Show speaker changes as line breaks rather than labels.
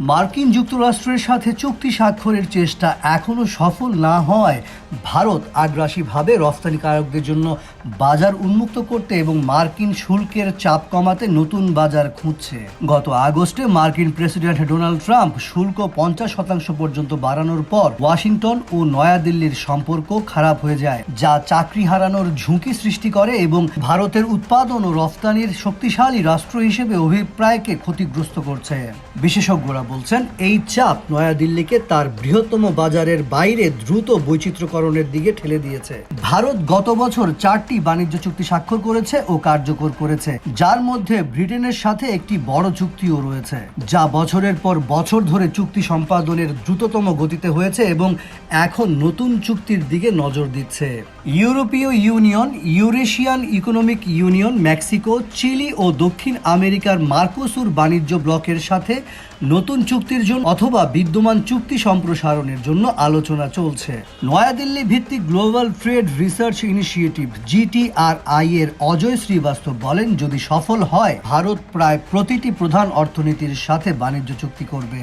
মার্কিন যুক্তরাষ্ট্রের সাথে চুক্তি স্বাক্ষরের চেষ্টা এখনও সফল না হওয়ায় ভারত আগ্রাসীভাবে রফতানিকারকদের জন্য বাজার উন্মুক্ত করতে এবং মার্কিন শুল্কের চাপ কমাতে নতুন বাজার খুঁজছে। গত আগস্টে মার্কিন প্রেসিডেন্ট ডোনাল্ড ট্রাম্প শুল্ক পঞ্চাশ শতাংশ পর্যন্ত বাড়ানোর পর ওয়াশিংটন ও নয়াদিল্লির সম্পর্ক খারাপ হয়ে যায়, যা চাকরি হারানোর ঝুঁকি সৃষ্টি করে এবং ভারতের উৎপাদন ও রফতানির শক্তিশালী রাষ্ট্র হিসেবে অভিপ্রায়কে ক্ষতিগ্রস্ত করছে। বিশেষজ্ঞরা বলছেন, এই চাপ নয়াদিল্লিকে তার বৃহত্তম বাজারের বাইরে দ্রুত বৈচিত্র্যকরণের দিকে ঠেলে দিয়েছে। ভারত গত বছর চারটি বাণিজ্য চুক্তি স্বাক্ষর করেছে ও কার্যকর করেছে। যার মধ্যে ব্রিটেনের সাথে একটি বড় চুক্তিও রয়েছে, যা বছরের পর বছর ধরে চুক্তি সম্পাদনের দ্রুততম গতিতে হয়েছে এবং এখন নতুন চুক্তির দিকে নজর দিচ্ছে। ইউরোপীয় union, Eurasian economic union, Mexico, Chile ও দক্ষিণ আমেরিকার মার্কোসুর বাণিজ্য ব্লকের সাথে নতুন চুক্তির জন্য অথবা বিদ্যমান চুক্তি সম্প্রসারণের জন্য আলোচনা চলছে। নয়াদিল্লি ভিত্তিক global trade research initiative GTRI এর অজয় শ্রীবাস্তব বলেন, যদি সফল হয়, ভারত প্রায় প্রতিটি প্রধান অর্থনীতির সাথে বাণিজ্য চুক্তি করবে।